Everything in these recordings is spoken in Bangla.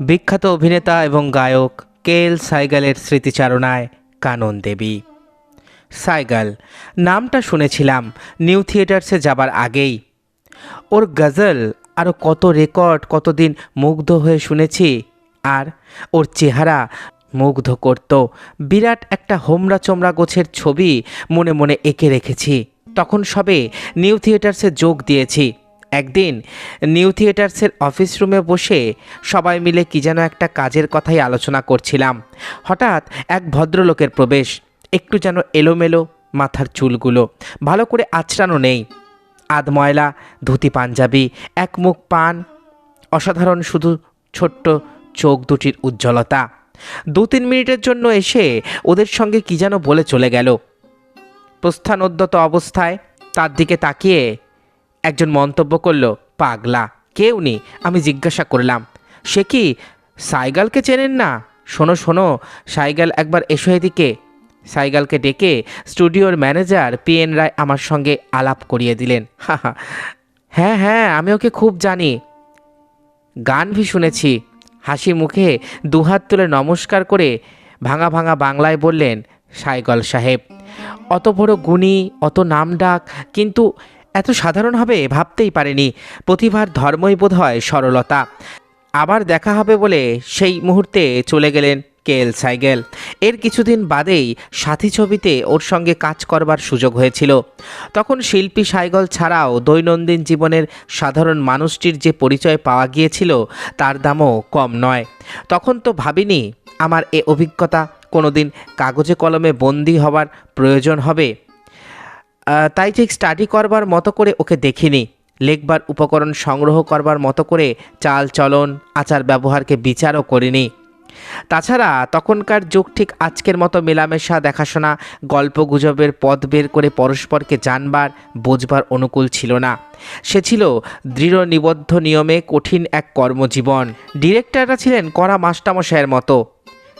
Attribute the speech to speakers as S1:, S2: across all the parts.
S1: বিখ্যাত অভিনেতা এবং গায়ক কে এল সাইগালের স্মৃতিচারণায় কানন দেবী। সাইগাল, নামটা শুনেছিলাম, নিউ থিয়েটার্সে যাবার আগেই। ওর গজল আরও কত রেকর্ড, কতদিন মুগ্ধ হয়ে শুনেছি, আর ওর চেহারা মুগ্ধ করত। বিরাট একটা হোমরা চোমরা গোছের ছবি মনে মনে এঁকে রেখেছি। তখন সবে নিউ থিয়েটার্সে যোগ দিয়েছি। একদিন নিউ থিয়েটার্সের অফিস রুমে বসে সবাই মিলে কি যেন একটা কাজের কথাই আলোচনা করছিলাম। হঠাৎ এক ভদ্রলোকের প্রবেশ। একটু যেন এলোমেলো মাথার চুলগুলো। ভালো করে আঁচড়ানো নেই। আধ ময়লা, ধুতি পাঞ্জাবি, এক মুখ পান। অসাধারণ শুধু ছোট্ট চোখ দুটির উজ্জ্বলতা। দু তিন মিনিটের জন্য এসে ওদের সঙ্গে কি যেন বলে চলে গেল। প্রস্থানোদ্যত অবস্থায় তার দিকে তাকিয়ে একজন মন্তব্য করল, পাগলা, কেউ নি আমি জিজ্ঞাসা করলাম। সে কি সাইগালকে চেনেন না? শোনো শোনো, সাইগাল একবার এসো এদিকে। সাইগালকে ডেকে স্টুডিওর ম্যানেজার পি এন রায় আমার সঙ্গে আলাপ করিয়ে দিলেন। হ্যাঁ হ্যাঁ আমি ওকে খুব জানি। গান ভি শুনেছি। হাসি মুখে দুহাত তুলে নমস্কার করে ভাঙা ভাঙা বাংলায় বললেন, সাইগল সাহেব, অত বড় গুণী, অত নাম ডাক কিন্তু এত সাধারণ হবে ভাবতেই পারেনি। প্রতিভার ধর্মই বোধ হয় সরলতা। আবার দেখা হবে বলে সেই মুহূর্তে চলে গেলেন কেএল সাইগেল। এর কিছুদিন বাদেই সাথী ছবিতে ওর সঙ্গে কাজ করবার সুযোগ হয়েছিল। তখন শিল্পী সাইগল ছাড়াও দৈনন্দিন জীবনের সাধারণ মানুষটির যে পরিচয় পাওয়া গিয়েছিল, তার দামও কম নয়। তখন তো ভাবিনি, আমার এ অভিজ্ঞতা কোনোদিন কাগজে কলমে বন্দি হবার প্রয়োজন হবে। তাই ঠিক স্টাডি করবার মতো করে ওকে দেখিনি। লেখবার উপকরণ সংগ্রহ করবার মতো করে চাল, চলন, আচার ব্যবহারকে বিচারও করিনি। তাছাড়া তখনকার যুগ ঠিক আজকের মতো মেলামেশা, দেখাশোনা, গল্প গুজবের পথ বের করে পরস্পরকে জানবার, বোঝবার অনুকূল ছিল না। সে ছিল দৃঢ় নিবদ্ধ নিয়মে কঠিন এক কর্মজীবন। ডিরেক্টররা ছিলেন কড়া মাস্টামশায়ের মতো।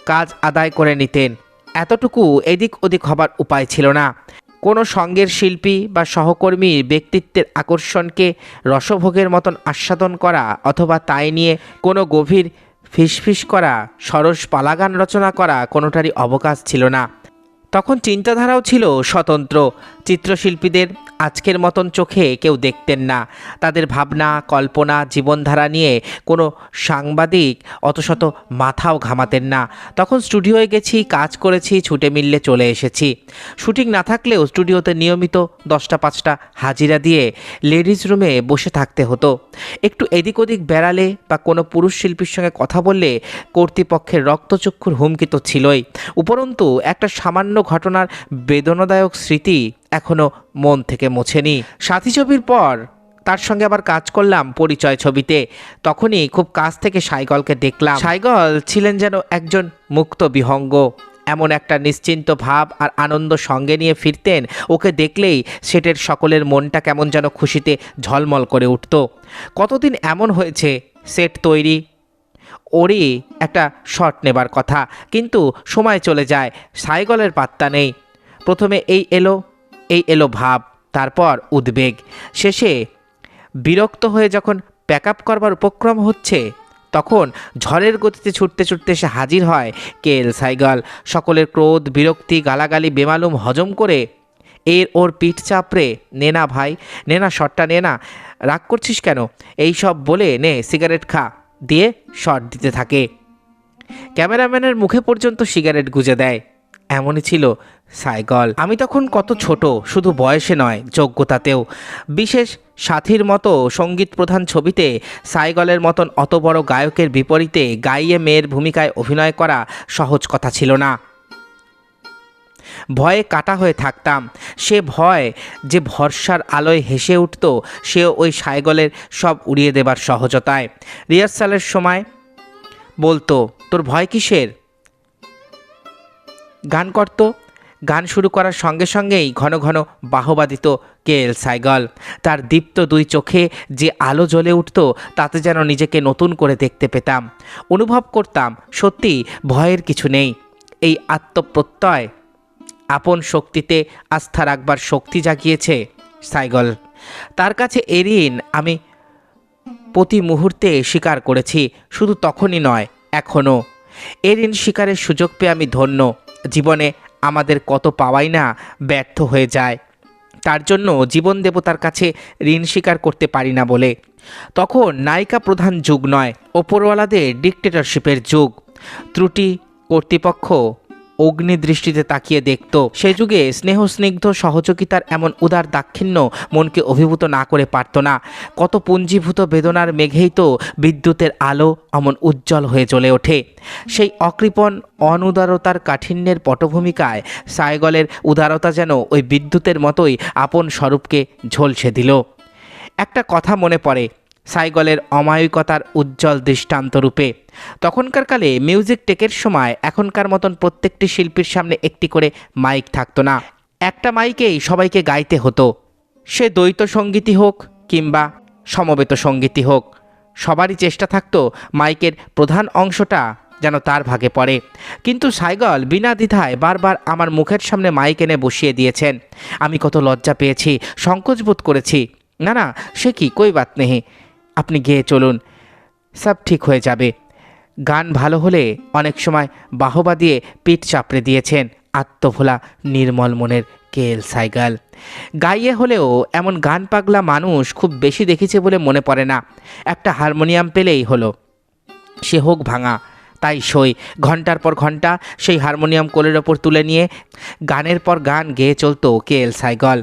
S1: কাজ আদায় করে নিতেন। এতটুকু এদিক ওদিক হবার উপায় ছিল না। কোনো সঙ্গের শিল্পী বা সহকর্মীর ব্যক্তিত্বের আকর্ষণকে রসভোগের মতন আস্বাদন করা অথবা তাই নিয়ে কোনো গভীর ফিসফিস করা, সরস পালাগান রচনা করা কোনোটারই অবকাশ ছিল না। তখন চিন্তাধারাও ছিল স্বতন্ত্র। চিত্রশিল্পীদের আজকের মতন চোখে কেউ দেখতেন না। তাদের ভাবনা, কল্পনা, জীবনধারা নিয়ে কোনো সাংবাদিক অত শত মাথাও ঘামাতেন না। তখন স্টুডিওয়ে গেছি, কাজ করেছি, ছুটে মিললে চলে এসেছি। শুটিং না থাকলেও স্টুডিওতে নিয়মিত দশটা, পাঁচটা হাজিরা দিয়ে লেডিজ রুমে বসে থাকতে হতো। একটু এদিক ওদিক বেড়ালে বা কোনো পুরুষ শিল্পীর সঙ্গে কথা বললে কর্তৃপক্ষের রক্তচক্ষুর হুমকি তো ছিলই। উপরন্তু একটা সামান্য ঘটনার বেদনাদায়ক স্মৃতি এখনও মন থেকে মোছেনি। সাথী ছবির পর তার সঙ্গে আবার কাজ করলাম পরিচয় ছবিতে। তখনই খুব কাছ থেকে সাইগলকে দেখলাম। সাইগল ছিলেন যেন একজন মুক্ত বিহঙ্গ। এমন একটা নিশ্চিন্ত ভাব আর আনন্দ সঙ্গে নিয়ে ফিরতেন। ওকে দেখলেই সেটের সকলের মনটা কেমন যেন খুশিতে ঝলমল করে উঠত। কতদিন এমন হয়েছে সেট তৈরি? ওরই একটা শট নেবার কথা। কিন্তু সময় চলে যায়, সাইগলের পাত্তা নেই। প্রথমে এই এলো এই এলো ভাব, তারপর উদ্বেগ। শেষে বিরক্ত হয়ে যখন প্যাক আপ করবার উপক্রম হচ্ছে, তখন ঝড়ের গতিতে ছুটতে ছুটতে সে হাজির হয় কেল সাইগল। সকলের ক্রোধ, বিরক্তি, গালাগালি, বেমালুম হজম করে এর ওর পিঠ চাপড়ে নে না ভাই নে না শটটা নে না রাগ করছিস কেন? এই সব বলে নে, সিগারেট খা। দিয়ে শট দিতে থাকে। ক্যামেরাম্যানের মুখে পর্যন্ত সিগারেট গুজে দেয়। এমনই ছিল সাইগল। আমি তখন কত ছোট, শুধু বয়সে নয়, যোগ্যতাতেও। বিশেষ সাথীর মতো সংগীত প্রধান ছবিতে সাইগলের মতন অত বড় গায়কের বিপরীতে গাইয়ে মেয়ের ভূমিকায় অভিনয় করা সহজ কথা ছিল না। ভয়ে কাটা হয়ে থাকতাম। সে ভয়, যে ভরসার আলোয় হেসে উঠত সে ওই সাইগলের সব উড়িয়ে দেবার সহজতায়। রিহার্সালের সময় বলতো, তোর ভয় কিসের? গান করতো। গান শুরু করার সঙ্গে সঙ্গেই ঘন ঘন বাহবা দিত কে এল সাইগল। তার দীপ্ত দুই চোখে যে আলো জ্বলে উঠত, তাতে যেন নিজেকে নতুন করে দেখতে পেতাম। অনুভব করতাম, সত্যি ভয়ের কিছু নেই। এই আত্মপ্রত্যয় আপন শক্তিতে আস্থা রাখবার শক্তি জাগিয়েছে সাইগল। তার কাছে এরিন আমি প্রতি মুহূর্তে স্বীকার করেছি, শুধু তখনই নয়, এখনও। এ ঋণ স্বীকারের সুযোগ পেয়ে আমি ধন্য। জীবনে আমাদের কত পাওয়াই না ব্যর্থ হয়ে যায়। তার জন্য জীবন দেবতার কাছে ঋণ স্বীকার করতে পারি না বলে। তখন নায়িকা প্রধান যুগ নয়, ওপরওয়ালাদের ডিকটেটরশিপের যুগ। ত্রুটি কর্তৃপক্ষ অগ্নিদৃষ্টিতে তাকিয়ে দেখত। সে যুগে স্নেহ স্নিগ্ধ সহযোগিতার এমন উদার দাক্ষিণ্য মনকে অভিভূত না করে পারত না। কত পুঞ্জীভূত বেদনার মেঘেই তো বিদ্যুতের আলো অমন উজ্জ্বল হয়ে চলে ওঠে। সেই অকৃপণ অনুদারতার কাঠিন্যের পটভূমিকায় সাইগলের উদারতা যেন ওই বিদ্যুতের মতোই আপন স্বরূপকে ঝলসে দিল। একটা কথা মনে পড়ে সাইগলের অমায়িকতার উজ্জ্বল দৃষ্টান্তরূপে। তখনকার কালে মিউজিক টেকের সময় এখনকার মতন প্রত্যেকটি শিল্পীর সামনে একটি করে মাইক থাকতো না। একটা মাইকেই সবাইকে গাইতে হতো। সে দ্বৈত সঙ্গীতই হোক কিংবা সমবেত সঙ্গীতই হোক, সবারই চেষ্টা থাকতো মাইকের প্রধান অংশটা যেন তার ভাগে পড়ে। কিন্তু সাইগল বিনা দ্বিধায় বারবার আমার মুখের সামনে মাইক এনে বসিয়ে দিয়েছেন। আমি কত লজ্জা পেয়েছি, সংকোচ বোধ করেছি। না না, সে কি, কই বাত নেই। আপনি গিয়ে চলুন। সব ঠিক হয়ে যাবে। গান ভালো হলে অনেক সময় বাহবা দিয়ে পিঠ চাপড়ে দিয়েছেন আত্মভোলা নির্মল মনের কে এল সাইগাল। গাইয়ে হলেও এমন গান পাগলা মানুষ খুব বেশি দেখেছে বলে মনে পড়ে না। একটা হারমোনিয়াম পেলেই হলো। সে হোক ভাঙা, তাই সই। ঘণ্টার পর ঘণ্টা সেই হারমোনিয়াম কোলের ওপর তুলে নিয়ে গানের পর গান গেয়ে চলতো কে এল সাইগল।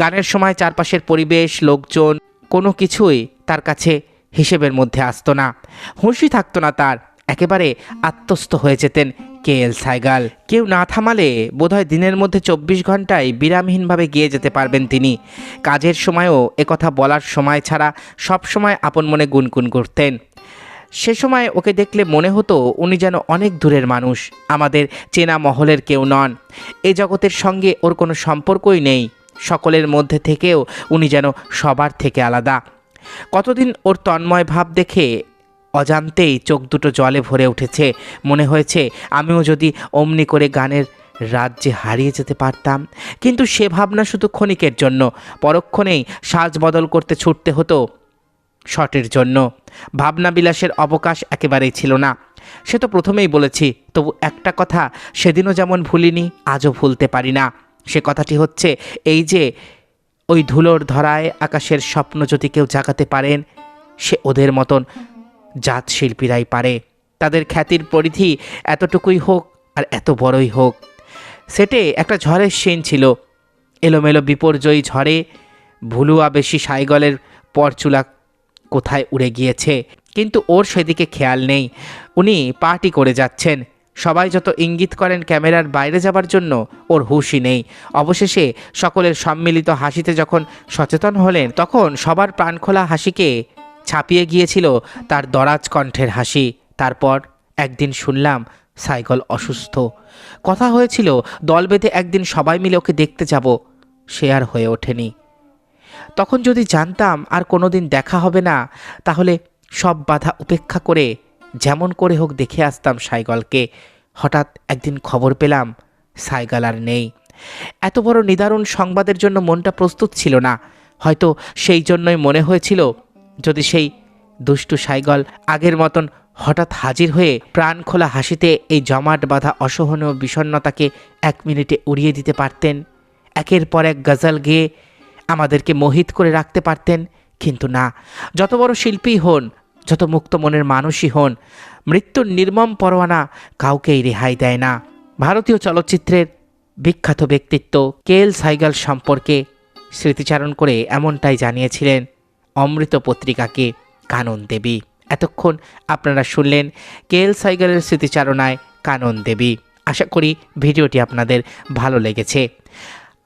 S1: গানের সময় চারপাশের পরিবেশ, লোকজন কোনো কিছুই তার কাছে হিসেবের মধ্যে আসতো না। হুঁশি থাকতো না তার। একেবারে আত্মস্থ হয়ে যেতেন কে এল সাইগাল। কেউ না থামালে বোধহয় দিনের মধ্যে চব্বিশ ঘন্টায় বিরামহীনভাবে গিয়ে যেতে পারবেন তিনি। কাজের সময়ও একথা বলার সময় ছাড়া সব সময় আপন মনে গুনগুন করতেন। সে সময় ওকে দেখলে মনে হতো উনি যেন অনেক দূরের মানুষ। আমাদের চেনা মহলের কেউ নন। এ জগতের সঙ্গে ওর কোনো সম্পর্কই নেই। সকলের মধ্যে থেকেও উনি যেন সবার থেকে আলাদা। কতদিন ওর তন্ময় ভাব দেখে অজান্তেই চোখ দুটো জলে ভরে উঠেছে। মনে হয়েছে, আমিও যদি অমনি করে গানের রাজ্যে হারিয়ে যেতে পারতাম। কিন্তু সে ভাবনা শুধু ক্ষণিকের জন্য। পরক্ষণেই সাজ বদল করতে ছুটতে হতো শটের জন্য। ভাবনা বিলাসের অবকাশ একেবারেই ছিল না। সে তো প্রথমেই বলেছি, তবু একটা কথা, সেদিনও যেমন ভুলিনি, আজও ভুলতে পারি না। সে কথাটি হচ্ছে, এই যে, ওই ধুলোর ধরায় আকাশের স্বপ্ন যদি কেউ জাগাতে পারেন, সে ওদের মতন জাত শিল্পীরাই পারে। তাদের খ্যাতির পরিধি এতটুকুই হোক আর এত বড়ই হোক। সেটে একটা ঝড়ের সিন ছিল। এলোমেলো বিপর্যয়ী ঝড়ে ভুলুয়া বেশি সাইগলের পরচুলা কোথায় উড়ে গিয়েছে? কিন্তু ওর সেদিকে খেয়াল নেই। উনি পার্টি করে যাচ্ছেন। সবাই যত ইঙ্গিত করেন ক্যামেরার বাইরে যাবার জন্য, ওর হুশই নেই। অবশেষে সকলের সম্মিলিত হাসিতে যখন সচেতন হলেন, তখন সবার প্রাণখোলা হাসিকে ছাপিয়ে গিয়েছিল তার দরাজ কণ্ঠের হাসি। তারপর একদিন শুনলাম সাইকল অসুস্থ। কথা হয়েছিল, দল বেঁধে একদিন সবাই মিলে ওকে দেখতে যাব। সে আর হয়ে ওঠেনি। তখন যদি জানতাম আর কোনোদিন দেখা হবে না, তাহলে সব বাধা উপেক্ষা করে যেমন করে হোক দেখে আসতাম সাইগলকে। হঠাৎ একদিন খবর পেলাম, সাইগাল আর নেই। এত বড় নিদারুণ সংবাদের জন্য মনটা প্রস্তুত ছিল না। হয়তো সেই জন্যই মনে হয়েছিল, যদি সেই দুষ্টু সাইগল আগের মতন হঠাৎ হাজির হয়ে প্রাণ খোলা হাসিতে এই জমাট বাঁধা অসহনীয় বিষণ্ণতাকে এক মিনিটে উড়িয়ে দিতে পারতেন, একের পর এক গজল গেয়ে আমাদেরকে মোহিত করে রাখতে পারতেন। কিন্তু না, যত বড় শিল্পী হন যত মুক্ত মনের মানুষই হন, মৃত্যুর নির্মম পরোয়ানা কাউকেই রেহাই দেয় না। ভারতীয় চলচ্চিত্রের বিখ্যাত ব্যক্তিত্ব কেএল সাইগাল সম্পর্কে স্মৃতিচারণ করে এমনটাই জানিয়েছিলেন অমৃত পত্রিকাকে কানন দেবী। এতক্ষণ আপনারা শুনলেন কেএল সাইগালের স্মৃতিচারণায় কানন দেবী। আশা করি ভিডিওটি আপনাদের ভালো লেগেছে।